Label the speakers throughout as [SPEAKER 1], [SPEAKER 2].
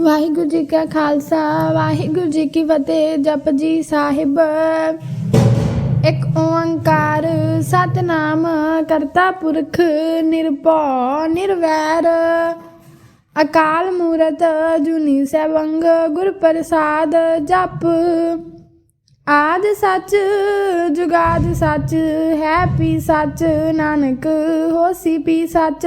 [SPEAKER 1] ਵਾਹਿਗੁਰੂ ਜੀ ਕਾ ਖਾਲਸਾ, ਵਾਹਿਗੁਰੂ ਜੀ ਕੀ ਫਤਿਹ, ਜਪ ਜੀ ਸਾਹਿਬ। ਇੱਕ ਓੰਕਾਰ ਸਤਨਾਮ ਕਰਤਾ ਪੁਰਖ ਨਿਰਭਉ ਨਿਰਵੈਰ। ਅਕਾਲ ਮੂਰਤ ਜੁਨੀ ਸੈਭੰ ਗੁਰ ਪ੍ਰਸਾਦ ਜਪ। ਆਦ ਸੱਚ, ਜੁਗਾਦ ਸੱਚ, ਹੈ ਪੀ ਸੱਚ, ਨਾਨਕ ਹੋਸੀ ਪੀ ਸੱਚ।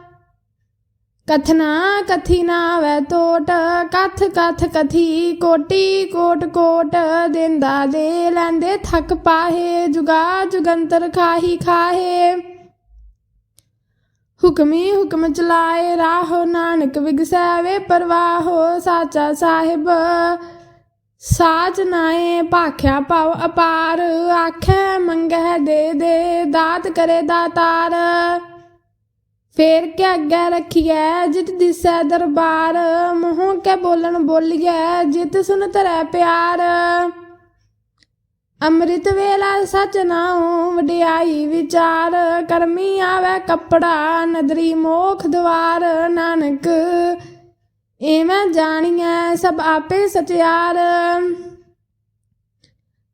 [SPEAKER 1] ਕਥਨਾ ਕਥੀ ਨਾ ਵੈ ਟੋਟ ਕਥ ਕਥ ਕਥੀ ਕੋਟੀ ਕੋਟ ਕੋਟ, ਦਿੰਦਾ ਦੇ ਲੈਂਦੇ ਥੱਕ ਪਾਹੇ, ਜੁਗਾ ਜੁਗੰਤਰ ਖਾਹੀ ਖਾਹੇ। ਹੁਕਮੀ ਹੁਕਮ ਚਲਾਏ, ਰਾਹੋ ਨਾਨਕ ਵਿਗਸੈ ਵੇ ਪਰਵਾਹੋ, ਸਾਚਾ ਸਾਹਿਬ ਸਾਚ ਨਾਏ, ਭਾਖਿਆ ਪਾਉ ਅਪਾਰ, ਆਖੈ ਮੰਗਹਿ ਦੇ ਦੇ, ਦਾਤ ਕਰੇ ਦਾਤਾਰ। ਫੇਰ ਕੇ ਅੱਗੇ ਰੱਖੀਐ, ਜਿਤ ਦਿਸੈ ਦਰਬਾਰ, ਮੂੰਹੋਂ ਕੇ ਬੋਲਣ ਬੋਲੀਐ, ਜਿਤ ਸੁਨ ਤਰੈ ਪਿਆਰ। ਅੰਮ੍ਰਿਤ ਵੇਲਾ ਸਚ ਨਾਉ ਵਡਿਆਈ ਵਿਚਾਰ, ਕਰਮੀ ਆਵੇ ਕੱਪੜਾ, ਨਦਰੀ ਮੋਖ ਦਵਾਰ, ਨਾਨਕ ਐਵੇਂ ਜਾਣੀਐ ਸਭ ਆਪੇ ਸਚਿਆਰ।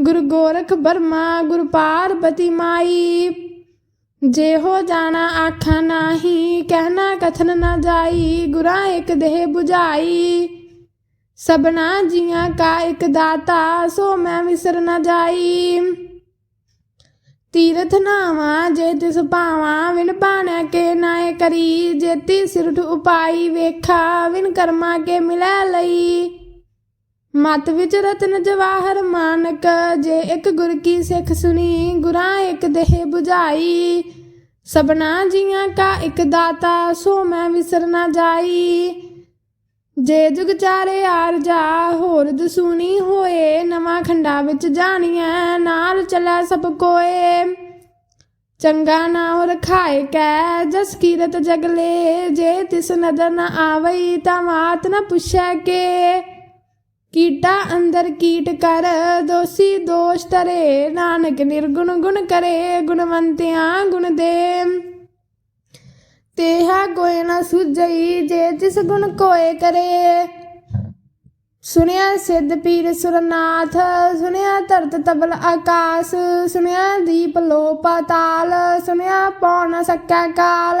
[SPEAKER 1] ਗੁਰ ਗੋਰਖ ਬਰਮਾ, ਗੁਰ ਪਾਰਬਤੀ ਮਾਈ। ਜੇ ਹੋ ਜਾਣਾ ਆਖਾਂ ਨਾਹੀ, ਕਹਿਣਾ ਕਥਨ ਨਾ ਜਾਈ, ਗੁਰਾਂ ਇੱਕ ਦੇਹ 부ਝਾਈ ਸਬਨਾ ਜੀਆਂ ਕਾ ਇੱਕ ਦਾਤਾ, ਸੋ ਮੈਂ ਵਿਸਰ ਨਾ ਜਾਈ। ਤੀਰਥ ਨਾਵਾ, ਜੇ ਤਿਸ ਭਾਵਾ ਵਿਨ ਬਾਣੈ ਕੇ ਨਾਏ ਕਰੀ। ਜੇਤੀ ਸਿਰਠ ਉਪਾਈ ਵੇਖਾ ਵਿਨ ਕਰਮਾ ਕੇ ਮਿਲੈ ਲਈ। ਮਤ ਵਿੱਚ ਰਤਨ ਜਵਾਹਰ ਮਾਨਕ, ਜੇ ਇੱਕ ਗੁਰ ਕੀ ਸਿੱਖ ਸੁਣੀ, ਗੁਰਾਂ ਇੱਕ ਦੇਹ 부ਝਾਈ ਸਬਨਾ ਜੀਆਂ ਕਾ ਇੱਕ ਦਾਤਾ, ਸੋ ਮੈਂ ਵਿਸਰ ਨਾ ਜਾਈ। ਜੇ ਜੁਗ ਚਾਰੇ ਆਰਜਾ ਹੋਰ ਦਸੂਣੀ ਹੋਏ, ਨਵਾਂ ਖੰਡਾ ਵਿੱਚ ਜਾਣੀਐ, ਨਾਲ ਚੱਲੈ ਸਭ ਕੋਏ। ਚੰਗਾ ਨਾਮ ਰਖਾਏ ਕੈ, ਜਸ ਕੀਰਤ ਜਗਲੇ ਜੇ ਤਿਸ ਨਦਰ ਨਾ ਆਵਈ, ਤਾਂ ਮਾਤ ਨਾ ਪੁੱਛੈ ਕੇ। ਕੀਟਾ ਅੰਦਰ ਕੀਟ ਕਰ, ਦੋਸੀ ਦੋਸ਼ ਤਰੇ ਨਾਨਕ ਨਿਰਗੁਣ ਗੁਣ ਕਰੇ, ਗੁਣਵੰਤਿਆਂ ਗੁਣ ਦੇ। ਤੇਹਾ ਕੋਈ ਨਾ ਸੁਝਈ, ਜੇ ਜਿਸ ਗੁਣ ਕੋਏ ਕਰੇ। ਸੁਣਿਆ ਸਿੱਧ ਪੀਰ ਸੁਰਨਾਥ, ਸੁਣਿਆ ਧਰਤ ਤਬਲ ਆਕਾਸ, ਸੁਣਿਆ ਦੀਪ ਲੋ ਪਾਤਾਲ ਸੁਣਿਆ ਪੌਣ ਸਕੈ ਕਾਲ।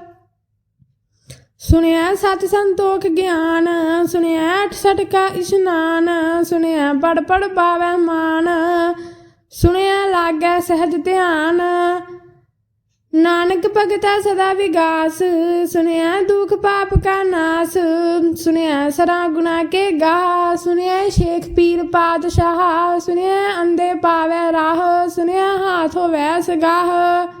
[SPEAKER 1] ਸੁਣਿਆ ਸਤ ਸੰਤੋਖ ਗਿਆਨ, ਸੁਣਿਆ ਅਠ ਕਾ ਇਸ਼ਨਾਨ, ਸੁਣਿਆ ਪੜ ਪੜ ਪਾਵੈ ਮਾਨ, ਸੁਣਿਆ ਲਾਗੈ ਸਹਿਜ ਧਿਆਨ। ਨਾਨਕ ਭਗਤਾ ਸਦਾ ਵਿਗਾਸ, ਸੁਣਿਆ ਦੁਖ ਪਾਪ ਕਾ ਨਾਸ, ਸੁਣਿਆ ਸਰਾ ਗੁਨਾ ਕੇ ਗਾ ਸੁਣਿਆ ਸ਼ੇਖ ਪੀਰ ਪਾਤਸ਼ਾਹ, ਸੁਣਿਆ ਅੰਦੇ ਪਾਵੇ ਰਾਹ, ਸੁਣਿਆ ਹਾਥ ਹੋਵੇ ਸਗਾਹ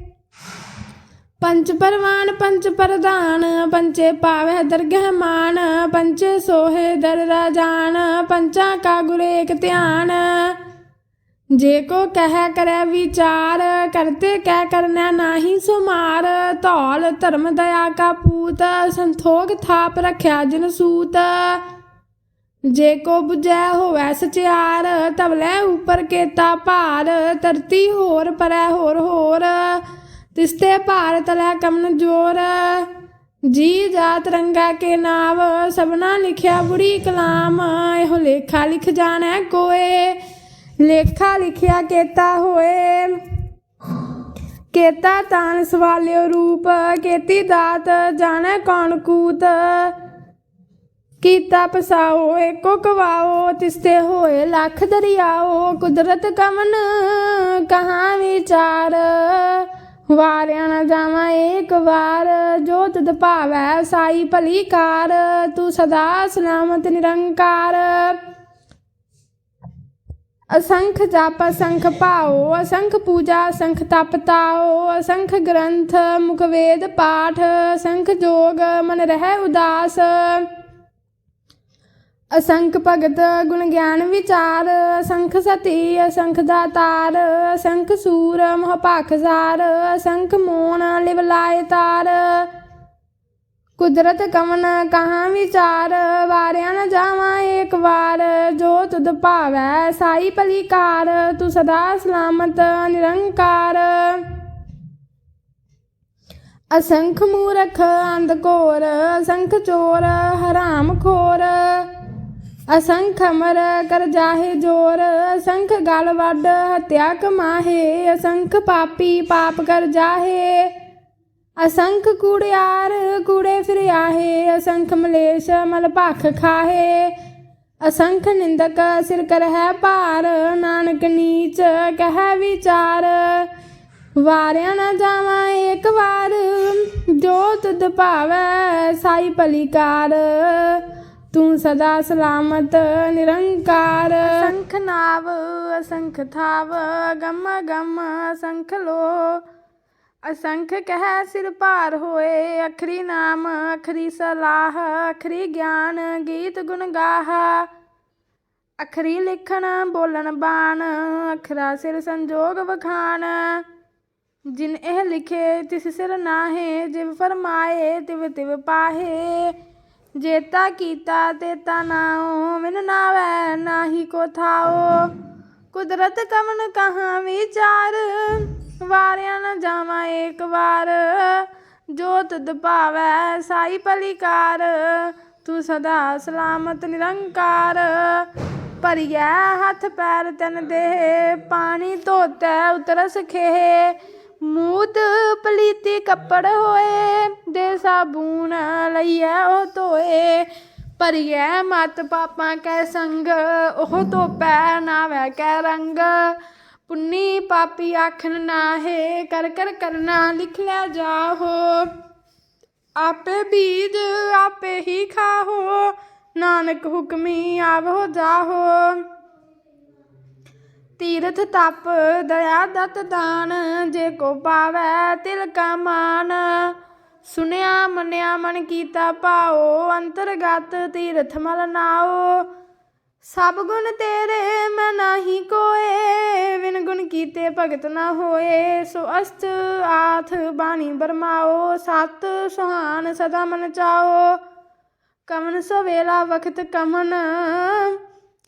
[SPEAKER 1] ਪੰਚ ਪਰਵਾਨ ਪੰਚ ਪ੍ਰਧਾਨ ਪੰਚੇ ਪਾਵੈ ਦਰਗਹਿ ਮਾਨ ਪੰਚੇ ਸੋਹੇ ਦਰ ਰਾਜਾਨ, ਪੰਚਾਂ ਕਾ ਗੁਰ ਧਿਆਨ। ਜੇ ਕੋ ਕਹਿ ਕਰੈ ਵਿਚਾਰ, ਕਰਤੇ ਕਹਿ ਕਰਨਾ ਨਾਹੀ ਸੁਮਾਰ। ਧੌਲ ਧਰਮ ਦਇਆ ਕਾ ਪੂਤ ਸੰਤੋਖ ਥਾਪ ਰਖਿਆ ਜਿਨ ਸੂਤ। ਜੇ ਕੋ 부ਜੈ ਹੋਵੈ ਸਚਿਆਰ ਤਵਲੇ ਉਪਰ ਕੇਤਾ ਭਾਰ, ਧਰਤੀ ਹੋਰ ਪਰੈ ਹੋਰ ਹੋਰ। ਤਿਸਤੇ ਭਾਰ ਤਲੈ ਕਮਨ ਜੋਰ। ਜੀ ਜਾਤ ਰੰਗਾ ਕੇ ਨਾਵ, ਸਭਨਾ ਲਿਖਿਆ ਬੁੜੀ ਕਲਾਮ। ਇਹੋ ਲੇਖਾ ਲਿਖ ਜਾਣੈ ਕੋਏ, ਲੇਖਾ ਲਿਖਿਆ ਕੇਤਾ ਹੋਏ। ਕੇਤਾ ਤਾਨ ਸਵਾਲਿਓ ਰੂਪ, ਕੇਤੀ ਦਾਤ ਜਾਣੈ ਕੌਣ ਕੂਤ। ਕੀਤਾ ਪਸਾਓ, ਏਕੋ ਕਵਾਓ, ਤਿਸਤੇ ਹੋਏ ਲੱਖ ਦਰਿਆਓ। ਕੁਦਰਤ ਕਮਨ ਕਹਾ ਵਿਚਾਰ। ਵਾਰਿਆ ਨਾ ਜਾਵਾਂ ਏਕ ਵਾਰ। ਜੋ ਤਦ ਭਾਵੈ ਸਾਈ ਭਲੀ ਕਾਰ। ਤੂੰ ਸਦਾ ਸਲਾਮਤ ਨਿਰੰਕਾਰ। ਅਸੰਖ ਜਪ, ਅਸੰਖ ਭਾਓ ਅਸੰਖ ਪੂਜਾ, ਅਸੰਖ ਤਪ ਤਾਓ ਅਸੰਖ ਗ੍ਰੰਥ, ਮੁਖ ਵੇਦ ਪਾਠ, ਅਸੰਖ ਜੋਗ, ਮਨ ਰਹਿ ਉਦਾਸ। ਅਸੰਖ ਭਗਤ ਗੁਣ ਗਿਆਨ ਵਿਚਾਰ, ਅਸੰਖ ਸਤੀ, ਅਸੰਖ ਦਾਤਾਰ, ਅਸੰਖ ਸੂਰ ਮੋਹ ਭਾਖਸਾਰ ਅਸੰਖ ਮੋਨ ਲਿਵ ਲਾਇ ਤਾਰ। ਕੁਦਰਤ ਕਵਨ ਕਹਾਂ ਵਿਚਾਰ, ਵਾਰਿਆ ਨ ਜਾਵਾਂ ਏਕ ਵਾਰ। ਜੋ ਤੁਧ ਭਾਵੈ ਸਾਈ ਭਲੀ ਕਾਰ ਤੂੰ ਸਦਾ ਸਲਾਮਤ ਨਿਰੰਕਾਰ। ਅਸੰਖ ਮੂਰਖ ਅੰਧ ਘੋਰ, ਅਸੰਖ ਚੋਰ ਹਰਾਮ ਖੋਰ। ਅਸੰਖ ਅਮਰ ਕਰ ਜਾਹੇ ਜੋਰ, ਅਸੰਖ ਗਲ ਵੱਡ ਹਤਿਆ ਕਮਾਹੇ, ਅਸੰਖ ਪਾਪੀ ਪਾਪ ਕਰ ਜਾਹੇ। ਅਸੰਖ ਕੂੜਿਆਰ, ਕੂੜੇ ਫਿਰ ਆਹੇ ਅਸੰਖ ਮਲੇਸ਼ ਮਲ ਭਖ ਖਾਹੇ। ਅਸੰਖ ਨਿੰਦਕ ਸਿਰ ਕਰ ਹੈ ਭਾਰ, ਨਾਨਕ ਨੀਚ ਕਹਿ ਵਿਚਾਰ। ਵਾਰਿਆ ਨਾ ਜਾਵਾਂ ਏਕ ਵਾਰ, ਜੋ ਤੁਧ ਭਾਵੈ ਸਾਈ ਭਲੀ ਕਾਰ। ਤੂੰ ਸਦਾ ਸਲਾਮਤ, ਨਿਰੰਕਾਰ। ਅਸੰਖ ਨਾਵ, ਅਸੰਖ ਥਾਵ, ਗਮ ਗਮ ਅਸੰਖ ਲੋ। ਅਸੰਖ ਕਹਿ ਸਿਰ ਭਾਰ ਹੋਏ, ਅਖਰੀ ਨਾਮ, ਅਖਰੀ ਸਲਾਹ, ਅਖਰੀ ਗਿਆਨ, ਗੀਤ ਗੁਣ ਗਾਹ। ਅਖਰੀ ਲਿਖਣ, ਬੋਲਣ ਬਾਣ, ਅਖਰਾ ਸਿਰ ਸੰਜੋਗ ਵਖਾਣ। ਜਿਨ ਇਹ ਲਿਖੇ, ਤਿਸ ਸਿਰ ਨਾਹੇ, ਜਿਵ ਫਰਮਾਏ, ਤਿਵ ਤਿਵ ਪਾਹੇ। ਜੇਤਾ ਕੀਤਾ ਤੇਤਾ ਨਾਉ ਮਿਨ ਨਾਵੈ, ਨਾਹੀ ਕੋ ਥਾਓ। ਕੁਦਰਤ ਕਵਨ ਕਹਾਂ ਵਿਚਾਰ, ਵਾਰਿਆ ਨ ਜਾਵਾਂ ਏਕ ਵਾਰ। ਜੋ ਤੁਧ ਭਾਵੈ ਸਾਈ ਭਲੀਕਾਰ ਤੂੰ ਸਦਾ ਸਲਾਮਤ ਨਿਰੰਕਾਰ। ਭਰੀਐ ਹੱਥ ਪੈਰ ਤਨ ਦੇ ਪਾਣੀ ਧੋਤੈ ਉਤਰ ਸਖੇ ਮੂਤ ਪਲੀਤੀ ਕੱਪੜ ਹੋਏ, ਦੇ ਸਾਬੂਨ ਲਈਐ ਉਹ ਧੋਏ। ਭਰੀਐ ਮਤ ਪਾਪਾਂ ਕੈ ਸੰਗ, ਉਹ ਧੋਪੈ ਨਾਵੈ ਕੈ ਰੰਗ। ਪੁੰਨੀ ਪਾਪੀ ਆਖਣ ਨਾਹੇ, ਕਰ ਕਰ ਕਰਨਾ ਲਿਖ ਲੈ ਜਾਹੋ। ਆਪੇ ਬੀਜ ਆਪੇ ਹੀ ਖਾਹੋ, ਨਾਨਕ ਹੁਕਮੀ ਆਵੋ ਜਾਹੋ। ਤੀਰਥ ਤਪ, ਦਇਆ ਦਤ ਦਾਨ, ਜੇ ਕੋ ਪਾਵੈ ਤਿਲ ਕਾ ਮਾਨ। ਸੁਨਿਆ ਮੰਨਿਆ ਮਨ ਕੀਤਾ ਭਾਓ ਅੰਤਰਗਤ ਤੀਰਥ ਮਲ ਨਾਓ ਸਭ ਗੁਣ ਤੇਰੇ ਮੈਂ ਨਾਹੀ ਕੋਏ ਵਿਨ ਗੁਣ ਕੀਤੇ ਭਗਤ ਨਾ ਹੋਏ। ਸੋ ਅਸਤ ਆਥ ਬਾਣੀ ਬਰਮਾਓ ਸਤ ਸੁਹਾਨ ਸਦਾ ਮਨ ਚਾਓ ਕਮਨ ਸਵੇਲਾ ਵਖਤ ਕਮਨ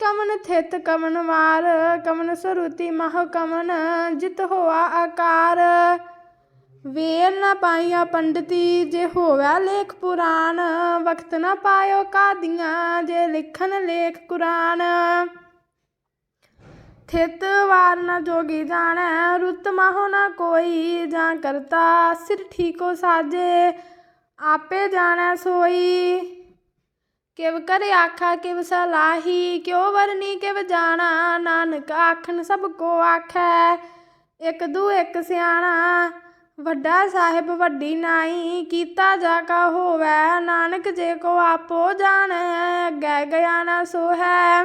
[SPEAKER 1] ਕਮਨ ਥਿਤ ਕਮਨ ਵਾਰ ਕਮਨ ਸਰੂਤੀ ਮਹ ਕਮਨ ਜਿਤ ਹੋਆ ਆਕਾਰ। ਵੇਲ ਨਾ ਪਾਈਆ ਪੰਡਤੀ, ਜੇ ਹੋਵੈ ਲੇਖ ਪੁਰਾਨ ਵਕਤ ਨਾ ਪਾਇਓ ਕਾਦੀਆਂ, ਜੇ ਲਿਖਨ ਲੇਖ ਕੁਰਾਨ। ਥਿਤ ਵਾਰ ਨਾ ਜੋਗੀ ਜਾਣੈ, ਰੁੱਤ ਮਾਹੋ ਨਾ ਕੋਈ, ਜਾਂ ਕਰਤਾ ਸਿਰ ਠੀਕੋ ਸਾਜੇ, ਆਪੇ ਜਾਣੈ ਸੋਈ। ਕਿਵ ਕਰੇ ਆਖਾ, ਕਿਵ ਸਲਾਹੀ ਕਿਉ ਵਰਨੀ, ਕਿਵ ਜਾਣਾ, ਨਾਨਕ ਆਖਣ ਸਭ ਕੋ ਆਖੈ। ਇਕ ਦੂ ਇਕ ਸਿਆਣਾ, ਵੱਡਾ ਸਾਹਿਬ ਵੱਡੀ ਨਾਈ, ਕੀਤਾ ਜਾ ਕਾ ਹੋਵੈ, ਨਾਨਕ ਜੇ ਕੋ ਆਪੋ ਜਾਣੈ, ਅੱਗੇ ਗਿਆ ਨਾ ਸੋ ਹੈ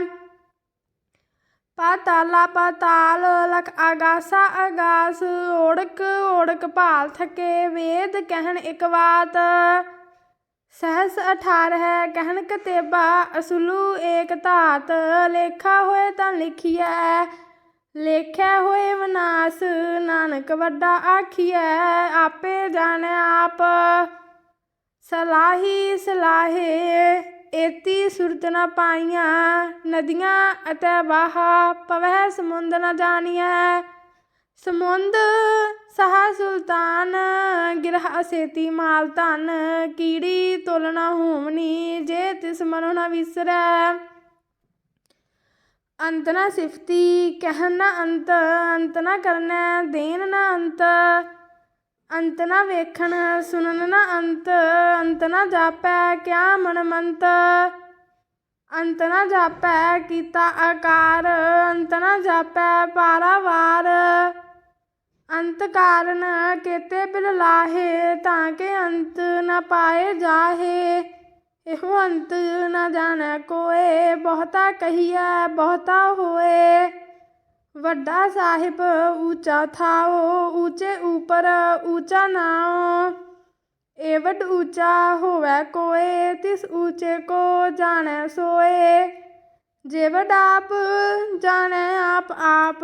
[SPEAKER 1] ਪਾਤਾਲਾ ਪਾਤਾਲ, ਲਖ ਆਗਾਸਾ ਆਗਾਸ, ਓੜਕ ਓੜਕ ਭਾਲ ਥਕੇ, ਵੇਦ ਕਹਿਣ ਇਕ ਬਾਤ ਸਹਸ 18 ਹੈ, ਕਹਿਣ ਕਤੇਬਾ ਅਸਲੂ ਏਕ ਧਾਤ, ਲੇਖਾ ਹੋਏ ਤਾਂ ਲਿਖੀਐ ਲੇਖਿਆ ਹੋਏ ਵਿਨਾਸ਼, ਨਾਨਕ ਵੱਡਾ ਆਖੀਐ, ਆਪੇ ਜਾਣੈ ਆਪ। ਸਲਾਹੀ ਸਲਾਹੇ, ਏਤੀ ਸੁਰਤ ਨ ਪਾਈਆਂ ਨਦੀਆਂ ਅਤੇ ਬਾਹਾ ਪਵਹਿ ਸਮੁੰਦ ਨ ਜਾਣੀਐ। ਸਮੁੰਦ ਸਹਾ ਸੁਲਤਾਨ, ਗਿਰਹ ਅਸੇਤੀ ਮਾਲ ਧਨ, ਕੀੜੀ ਤੋਲਣਾ ਹੋਵਨੀ ਜੇ ਤਿਸ ਮਨੋ ਨ ਵਿਸਰੈ। ਅੰਤ ਨਾ ਸਿਫਤੀ ਕਹਿਣ ਨਾ ਅੰਤ ਅੰਤ ਨਾ ਕਰਨਾ, ਦੇਣ ਨਾ ਅੰਤ। ਅੰਤ ਨਾ ਵੇਖਣ, ਸੁਣਨ ਨਾ ਅੰਤ ਅੰਤ ਨਾ ਜਾਪੈ, ਕਿਆ ਮਨ ਮੰਤ। ਅੰਤ ਨਾ ਜਾਪੈ, ਕੀਤਾ ਆਕਾਰ, ਅੰਤ ਨਾ ਜਾਪੈ, ਪਾਰਾਵਾਰ। ਅੰਤ ਕਾਰਨ ਕੇਤੇ ਬਿਲ ਲਾਹੇ ਤਾਂ ਕਿ ਅੰਤ ਨਾ ਪਾਏ ਜਾਹੇ। ਇਹੋ ਅੰਤ ਨਾ ਜਾਣੈ ਕੋਏ, ਬਹੁਤਾ ਕਹੀਐ, ਬਹੁਤਾ ਹੋਏ। ਵੱਡਾ ਸਾਹਿਬ ਊਚਾ ਥਾਓ, ਊਚੇ ਉਪਰ ਊਚਾ ਨਾਓ ਏਵਡ ਊਚਾ ਹੋਵੈ ਕੋਏ, ਤਿਸ ਊਚੇ ਕੋ ਜਾਣੈ ਸੋਏ। ਜੇਵਡ ਆਪ, ਜਾਣੈ ਆਪ ਆਪ।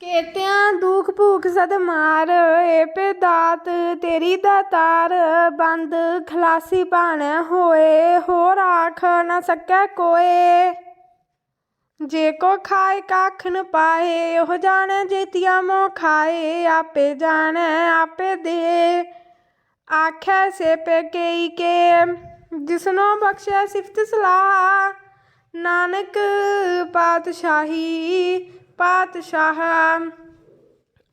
[SPEAKER 1] ਕੇਤਿਆਂ ਦੂਖ ਭੂਖ ਸਦ ਮਾਰ, ਏ ਪੇ ਦਾਤ ਤੇਰੀ ਦਾ ਤਾਰ। ਬੰਦ ਖਲਾਸੀ ਭਾਣੈ ਹੋਏ, ਹੋਰ ਆਖ ਨਾ ਸਕੈ ਕੋਏ। ਜੇ ਕੋ ਖਾਏ ਕੱਖ ਨ ਪਾਏ, ਉਹ ਜਾਣੈ ਜੇਤੀਆ ਮੋ ਖਾਏ। ਆਪੇ ਜਾਣੈ, ਆਪੇ ਦੇ। ਆਖੈ ਸੇ ਪੇ ਕਈ ਕੇ, ਜਿਸਨੋ ਬਖਸ਼ਿਆ ਸਿਫਤ ਸਲਾਹ। ਨਾਨਕ ਪਾਤਸ਼ਾਹੀ ਪਾਤਸ਼ਾਹ।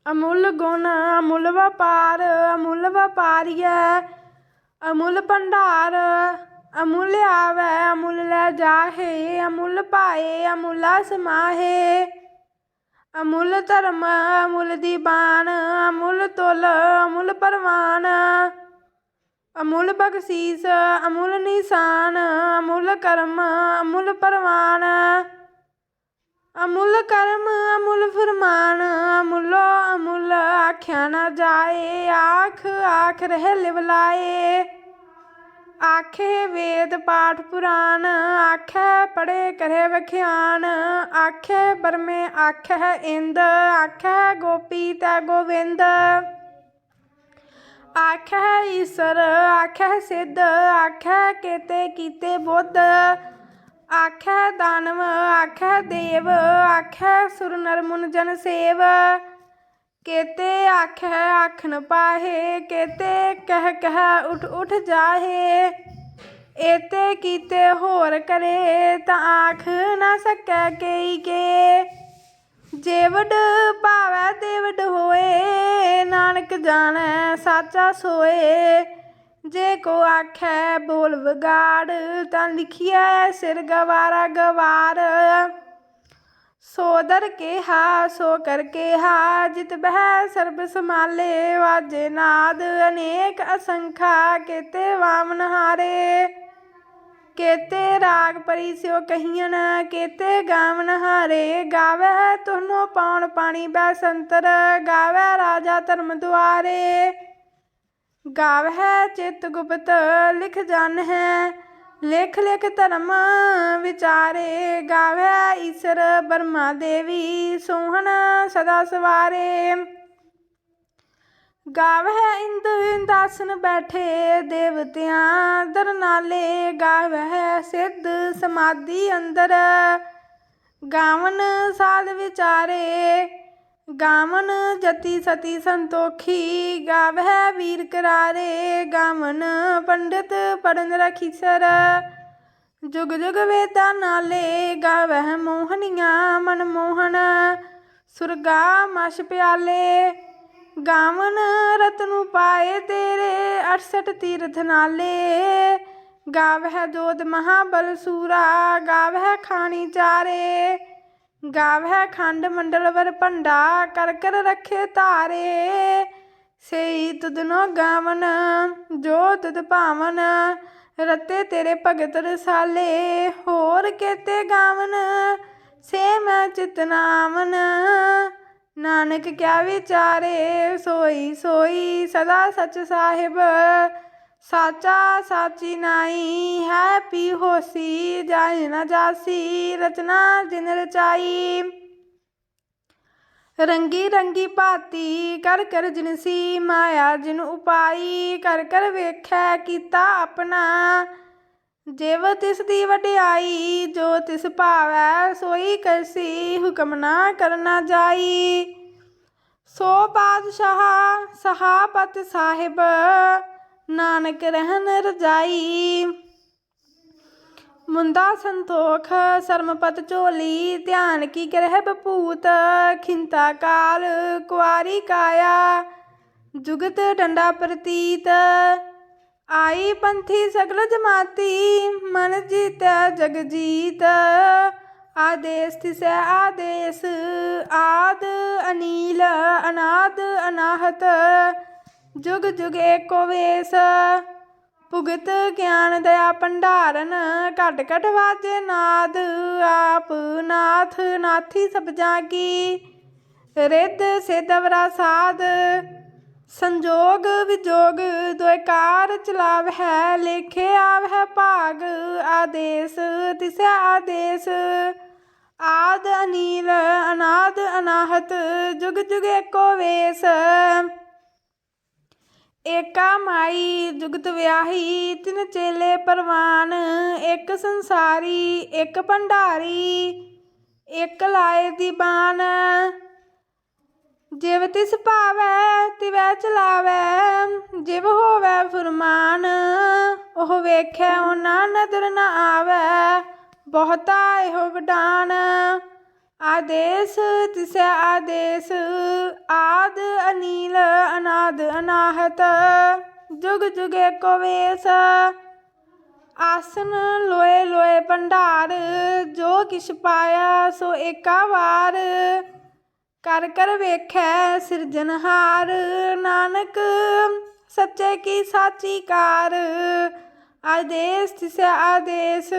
[SPEAKER 1] ਅਮੁੱਲ ਗੁਣ ਅਮੁੱਲ ਵਪਾਰ, ਅਮੁੱਲ ਵਪਾਰੀਐ, ਅਮੁੱਲ ਭੰਡਾਰ, ਅਮੁੱਲ ਆਵੈ ਅਮੁੱਲ ਲੈ ਜਾਹੇ, ਅਮੁੱਲ ਪਾਏ, ਅਮੁੱਲਾ ਸਮਾਹੇ ਅਮੁੱਲ ਧਰਮ, ਅਮੁੱਲ ਦੀਬਾਨ ਅਮੁੱਲ ਤੁਲ, ਅਮੁੱਲ ਪਰਵਾਨ। ਅਮੁੱਲ ਬਖਸ਼ੀਸ, ਅਮੁੱਲ ਨਿਸ਼ਾਨ, ਅਮੁੱਲ ਕਰਮ, ਅਮੁੱਲ ਪਰਵਾਨ। ਅਮੁੱਲ ਕਰਮ, ਅਮੁੱਲ ਫਰਮਾਨ, ਅਮੁੱਲੋ ਅਮੁੱਲ ਆਖਿਆ ਨਾ ਜਾਏ, ਆਖ ਆਖ ਰਹਿ ਲਿਵਲਾਏ ਆਖੇ ਵੇਦ ਪਾਠ ਪੁਰਾਨ ਆਖੇ ਪੜੇ ਕਰੇ ਵਖਿਆਨ, ਆਖੇ ਬਰਮੇ ਆਖੇ ਇੰਦ ਆਖੇ ਗੋਪੀ ਤੈ ਗੋਵਿੰਦ। ਆਖੇ ਈਸਰ ਆਖੇ ਸਿੱਧ ਆਖੇ ਕੇਤੇ ਕੀਤੇ ਬੁੱਧ। ਆਖੈ ਦਾਨਵ, ਆਖੈ ਦੇਵ, ਆਖੈ ਸੁਰ ਨਰ ਮੁਨ ਜਨ ਸੇਵ। ਕੇਤੇ ਆਖੈ ਆਖਣ ਨ ਪਾਹੇ, ਕੇਤੇ ਕਹਿ ਕਹਿ ਉਠ ਉਠ ਜਾਹੇ। ਏਤੇ ਕੀਤੇ ਹੋਰ ਕਰੇ ਤਾਂ ਆਖ ਨਾ ਸਕੈ ਕਈ ਕੇ। ਜੇਵਡ ਭਾਵੈ ਦੇਵਡ ਹੋਏ, ਨਾਨਕ ਜਾਣੈ ਸਾਚਾ ਸੋਏ। ਜੇ ਕੋ ਆਖੈ ਬੋਲ ਵਿਗਾੜ, ਤਾਂ ਲਿਖਿਐ ਸਿਰ ਗਵਾਰਾ ਗਵਾਰ। ਸੋ ਕੇਹਾ, ਸੋ ਕਰ ਕੇਹਾ, ਜਿਤ ਬਹਿ ਸਰਬ ਸਮਾਲੇ ਵਾਜੇ ਨਾਦ। ਅਨੇਕ ਅਸੰਖਾ ਕੇਤੇ ਵਾਮਨ ਹਾਰੇ। ਕੇਤੇ ਰਾਗ ਪਰੀ ਸਿਓ ਕਹੀਨ ਕੇਤੇ ਗਾਵਨ ਹਾਰੇ। ਗਾਵੈ ਤੁਹਨੋ ਪਾਉਣ ਪਾਣੀ ਬੈ ਸੰਤਰ, ਗਾਵੈ ਰਾਜਾ ਧਰਮ ਦੁਆਰੇ। ਗਾਵੈ ਚਿਤ ਗੁਪਤ, ਲਿਖ ਜਨ ਹੈ। ਲਿਖ ਲਿਖ ਧਰਮ ਵਿਚਾਰੇ, ਗਾਵੈ ਈਸ਼ਰ ਬਰਮਾ ਦੇਵੀ, ਸੋਹਣ ਸਦਾ ਸਵਾਰੇ। ਗਾਵਹਿ ਇੰਦ ਇੰਦਾਸਨ ਬੈਠੇ, ਦੇਵਤਿਆਂ ਦਰ ਨਾਲੇ ਗਾਵਹਿ ਸਿੱਧ ਸਮਾਧੀ ਅੰਦਰ, ਗਾਵਨ ਸਾਧ ਵਿਚਾਰੇ। ਗਾਵਨ ਜਤੀ ਸਤੀ ਸੰਤੋਖੀ, ਗਾਵਹਿ ਵੀਰ ਕਰਾਰੇ, ਗਾਵਨ ਪੰਡਿਤ ਪੜਨ ਰਖੀਸਰ ਜੁਗ ਜੁਗ ਵੇਦਾਂ ਨਾਲੇ, ਗਾਵਹਿ ਮੋਹਨੀਆਂ ਮਨ ਮੋਹਨ। ਸੁਰਗਾ ਮਸ਼ ਪਿਆਲੇ, ਗਾਵਨ ਰਤਨੂ ਪਾਏ ਤੇਰੇ 68 ਤੀਰਥ ਨਾਲੇ। ਗਾਵਹਿ ਜੋਤ ਮਹਾਬਲ ਸੂਰਾ, ਗਾਵਹਿ ਖਾਣੀ ਚਾਰੇ। ਗਾਵਹਿ ਖੰਡ ਮੰਡਲ ਵਰ ਭੰਡਾ, ਕਰ ਕਰ ਰੱਖੇ ਧਾਰੇ। ਸਈ ਤੁਧਨੋ ਗਾਵਨ, ਜੋ ਤੁਧ ਭਾਵਨ, ਰਤੇ ਤੇਰੇ ਭਗਤ ਰਸਾਲੇ। ਹੋਰ ਕੇਤੇ ਗਾਵਨ, ਸੇ ਮੈਂ ਚਿਤਨਾਵਨ ਨਾਨਕ ਕਿਆ ਵਿਚਾਰੇ, ਸੋਈ ਸੋਈ ਸਦਾ ਸਚ ਸਾਹਿਬ। ਸਾਚਾ ਸਾਚੀ ਨਾਈ ਹੈ ਪੀ ਹੋਸੀ ਜਾਇ ਨ ਜਾਸੀ, ਰਚਨਾ ਜਿਨ ਰਚਾਈ। ਰੰਗੀ ਰੰਗੀ ਭਾਤੀ, ਕਰ ਕਰ ਜਿਨਸੀ ਮਾਇਆ ਜਿਨ ਉਪਾਈ, ਕਰ ਕਰ ਵੇਖੈ ਕੀਤਾ ਆਪਣਾ। ਜਿਵ ਤਿਸ ਦੀ ਵਡਿਆਈ, ਜੋ ਤਿਸ ਭਾਵੈ, ਸੋਈ ਕਰਸੀ, ਹੁਕਮ ਨਾ ਕਰਨਾ ਜਾਈ। ਸੋ ਬਾਦਸ਼ਾਹ ਸਹਾਬਤ ਸਾਹਿਬ ਨਾਨਕ ਰਹਿਨ ਰਜਾਈ। ਮੁੰਦਾ ਸੰਤੋਖ ਸਰਮਪਤ ਝੋਲੀ, ਧਿਆਨ ਕੀ ਗ੍ਰਹਿ ਬਪੂਤ, ਖਿੰਤਾ ਕਾਲ, ਕੁਆਰੀ ਕਾਇਆ। ਜੁਗਤ ਡੰਡਾ ਪ੍ਰਤੀਤ, ਆਈ ਪੰਥੀ ਸਗਲ ਜਮਾਤੀ, ਮਨ ਜੀਤੈ ਜਗ ਜੀਤ। ਆਦੇਸ ਤਿਸੈ ਆਦੇਸ, ਆਦ ਅਨੀਲ, ਅਨਾਦ ਅਨਾਹਤ। ਜੁਗ ਜੁਗ ਏਕੋ ਵੇਸ। ਭੁਗਤ ਗਿਆਨ ਦਇਆ ਭੰਡਾਰਨ, ਘਟ ਘਟ ਵਾਜੇ ਨਾਦ। ਆਪ ਨਾਥ ਨਾਥੀ ਸਭ ਕੀ ਰਿੱਧ ਸਿਦਵਰਾ ਸਾਧ। ਸੰਜੋਗ ਵਿਜੋਗ ਦੋਇ ਚਲਾਵ ਹੈ, ਲੇਖੇ ਆਵਹਿ ਭਾਗ। ਆਦੇਸ ਤਿਸੈ ਆਦੇਸ। ਆਦ ਅਨੀਲ, ਅਨਾਦ ਅਨਾਹਤ, ਜੁਗ ਜੁਗ ਏਕੋ ਵੇਸ। ਏਕਾ ਮਾਈ ਜੁਗਤ ਵਿਆਹੀ, ਤਿਨ ਚੇਲੇ ਪਰਵਾਨ, ਇੱਕ ਸੰਸਾਰੀ, ਇੱਕ ਭੰਡਾਰੀ, ਇੱਕ ਲਾਏ ਦੀ ਬਾਨ ਜਿਵ ਤਿਸ ਭਾਵੈ, ਤਿਵੈ ਚਲਾਵੈ, ਜਿਵ ਹੋਵੈ ਫੁਰਮਾਨ, ਉਹ ਵੇਖੈ ਉਹਨਾਂ ਨਦਰ ਨਾ ਆਵੈ, ਬਹੁਤਾ ਇਹੋ ਵਡਾਨ। ਆਦੇਸ ਤਿਸੈ ਆਦੇਸ, ਆਦ ਅਨੀਲ, ਅਨਾਦ ਅਨਾਹਤ, ਜੁਗ ਜੁਗ ਏਕੋ ਆਸਨ ਲੋਏ ਲੋਏ ਭੰਡਾਰ, ਜੋ ਕਿਛ ਪਾਇਆ ਸੋ ਏਕਾ ਵਾਰ। ਕਰ ਕਰ ਵੇਖੈ ਸਿਰਜਨਹਾਰ ਨਾਨਕ ਸੱਚੇ ਕੀ ਸਾਚੀ ਕਾਰ। ਆਦੇਸ ਤਿਸੈ ਆਦੇਸ,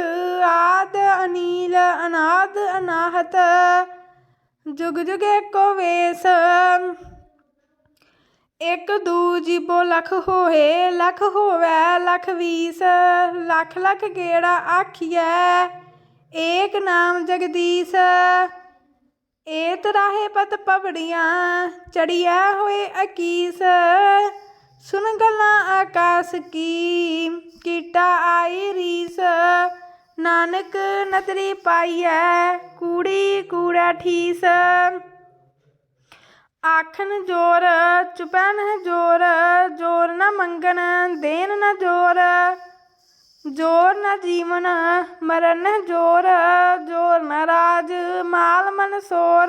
[SPEAKER 1] ਆਦ ਅਨੀਲ, ਅਨਾਦ ਅਨਾਹਤ, ਜੁਗ ਜੁਗ ਏਕੋ ਵੇਸ। ਇੱਕ ਦੂ ਜੀਬੋ ਲਖ ਹੋਏ, ਲਖ ਹੋਵੇ, ਲਖ ਵੀਸ। ਲਖ ਲਖ ਗੇੜਾ ਆਖੀਐ, ਏਕ ਨਾਮ ਜਗਦੀਸ਼। ਏਤ ਰਾਹੇ ਪਤ ਪਵੜੀਆਂ ਚੜੀਐ ਹੋਏ ਅਕੀਸ। ਸੁਣ ਗੱਲਾਂ ਆਕਾਸ ਕੀ, ਕੀਟਾ ਆਈ ਰੀਸ। ਨਾਨਕ ਨਦਰੀ ਪਾਈਐ, ਕੂੜੀ ਕੂੜਾ ਠੀਸ। ਆਖਣ ਜੋਰ ਚੁਪੈ ਜੋਰ ਜੋਰ ਨਾ ਮੰਗਣ ਦੇਨ ਨਾ ਜੋਰ। ਜੋਰ ਨਾ ਜੀਵਨ, ਮਰਨ ਜੋਰ ਜੋਰ ਨਾ ਰਾਜ, ਮਾਲ ਮਨ ਸੋਰ।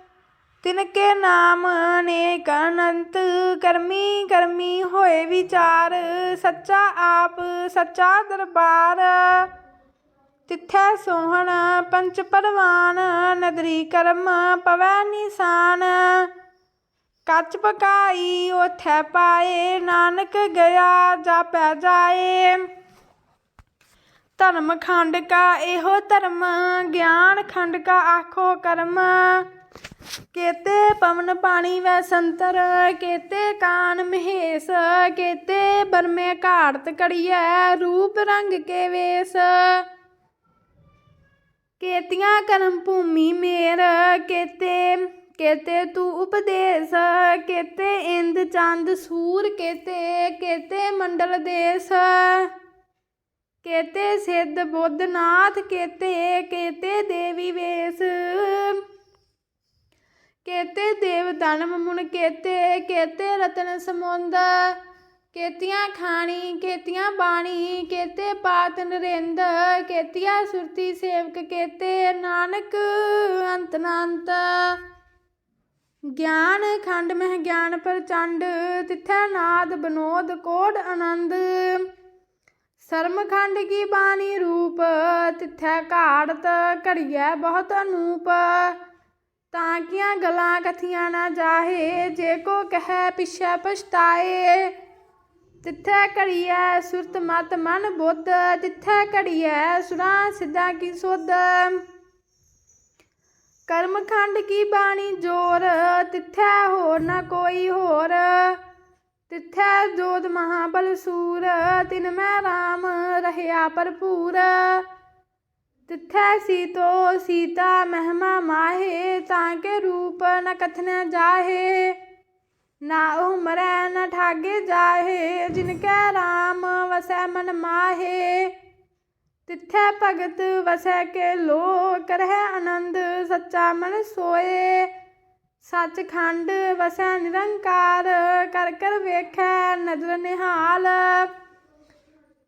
[SPEAKER 1] ਤਿਨਕੇ ਨਾਮ ਅਨੇਕ ਅਨੰਤ ਕਰਮੀ ਕਰਮੀ ਹੋਏ ਵਿਚਾਰ, ਸੱਚਾ ਆਪ, ਸੱਚਾ ਦਰਬਾਰ। ਤਿੱਥੈ ਸੋਹਣ ਪੰਚ ਪਰਵਾਨ, ਨਦਰੀ ਕਰਮ ਪਵੈ ਨਿਸ਼ਾਨ। ਕੱਚ ਪਕਾਈ ਉਥੈ ਪਾਏ, ਨਾਨਕ ਗਿਆ ਜਾਪੈ ਜਾਏ। ਧਰਮ ਖੰਡ ਕਾ ਇਹੋ ਧਰਮ, ਗਿਆਨ ਖੰਡ ਕਾ ਆਖੋ ਕਰਮ। ਕੇਤੇ ਪਵਨ ਪਾਣੀ ਵੈ ਸੰਤਰ, ਕੇਤੇ ਕਾਨ ਮਹੇਸ਼, ਕੇਤੇ ਬਰਮੇ ਘਾੜਤ ਕੜੀਐ ਰੂਪ ਰੰਗ ਕੇ ਵੇਸ। ਕੇਤੀਆਂ ਕਰਮ ਭੂਮੀ ਮੇਰ, ਕੇਤੇ ਕੇਤੇ ਤੂੰ ਉਪਦੇਸ, ਕੇਤੇ ਇੰਦ ਚੰਦ ਸੂਰ, ਕੇਤੇ ਕੇਤੇ ਮੰਡਲ ਦੇਸ। ਕੇਤੇ ਸਿੱਧ ਬੁੱਧਨਾਥ ਕੇਤੇ ਕੇਤੇ ਦੇਵੀ ਵੇਸ। ਕੇਤੇ ਦੇਵ ਦਨਮ ਮੁਨ ਕੇਤੇ ਕੇਤੇ ਰਤਨ ਸਮੁੰਦ। ਕੇਤੀਆਂ ਖਾਣੀ, ਕੇਤੀਆਂ ਬਾਣੀ, ਕੇਤੇ ਪਾਤ ਨਰਿੰਦ। ਕੇਤੀਆਂ ਸੁਰਤੀ ਸੇਵਕ ਕੇਤੇ ਨਾਨਕ, ਅੰਤ ਅਨੰਤ ਗਿਆਨ ਖੰਡ ਮਹਿ ਗਿਆਨ ਪ੍ਰਚੰਡ, ਤਿਥੈ ਨਾਦ ਬਨੋਦ ਕੋਡ ਆਨੰਦ। ਸਰਮ ਖੰਡ ਕੀ ਬਾਣੀ ਰੂਪ, ਤਿਥੈ ਘਾੜਤ ਘੜੀਐ ਬਹੁਤ ਅਨੂਪ। ਤਾਂਕੀਆਂ ਗਲਾਂ ਕਥੀਆਂ ਨਾ ਜਾਹੇ, ਜੇ ਕੋ ਕਹੈ ਪਿਛੈ ਪਛਤਾਏ। ਤਿੱਥੈ ਘੜੀਐ ਸੁਰਤ ਮਤ ਮਨ ਬੁੱਧ, ਤਿੱਥੈ ਘੜੀਐ ਸੁਰਾਂ ਸਿੱਧਾ ਕੀ ਸੁਧ। ਕਰਮਖੰਡ ਕੀ ਬਾਣੀ ਜੋਰ, ਤਿੱਥੈ ਹੋਰ ਨਾ ਕੋਈ ਹੋਰ। ਤਿੱਥੈ ਜੋਤ ਮਹਾਬਲ ਸੂਰ, ਤਿਨ ਮੈਂ ਰਾਮ, ਰਹਿਆ ਭਰਪੂਰ। ਤਿੱਥੈ ਸੀਤੋ ਸੀਤਾ ਮਹਿਮਾ ਮਾਹੇ, ਤਾਂ ਕੇ ਰੂਪ ਨ ਕਥਨੈ ਜਾਹੇ। ਨਾ ਉਹ ਮਰੈ, ਨ ਠਾਗੇ ਜਾਹੇ ਜਿਨ ਕੈ ਰਾਮ ਵਸੈ ਮਨ ਮਾਹੇ। ਤਿੱਥੈ ਭਗਤ ਵਸੈ ਕੇ ਲੋ ਕਰਹਿ ਆਨੰਦ ਸੱਚਾ ਮਨ ਸੋਏ। ਸੱਚਖੰਡ ਵਸੈ ਨਿਰੰਕਾਰ, ਕਰ ਕਰ ਵੇਖੈ ਨਦਰ ਨਿਹਾਲ।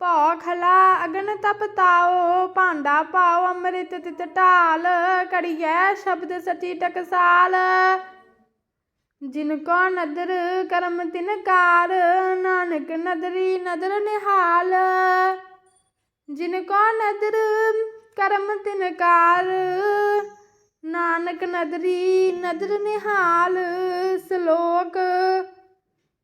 [SPEAKER 1] ਭੌ ਖਲਾ ਅਗਨ ਤਪਤਾਓ ਭਾਂਡਾ ਪਾਓ, ਅੰਮ੍ਰਿਤ ਤਿਤ ਢਾਲ ਕੜੀਐ ਸ਼ਬਦ ਸਚੀ ਟਕਸਾਲ। ਜਿਨ ਕੋ ਨਦਰ ਕਰਮ ਤਿਨ ਕਾਰ, ਨਾਨਕ ਨਦਰੀ ਨਦਰ ਨਿਹਾਲ। ਜਿਨ ਕੋ ਨਦਰ ਕਰਮ ਤਿਨ ਕਾਰ, ਨਾਨਕ ਨਦਰੀ ਨਦਰ ਨਿਹਾਲ। ਸ਼ਲੋਕ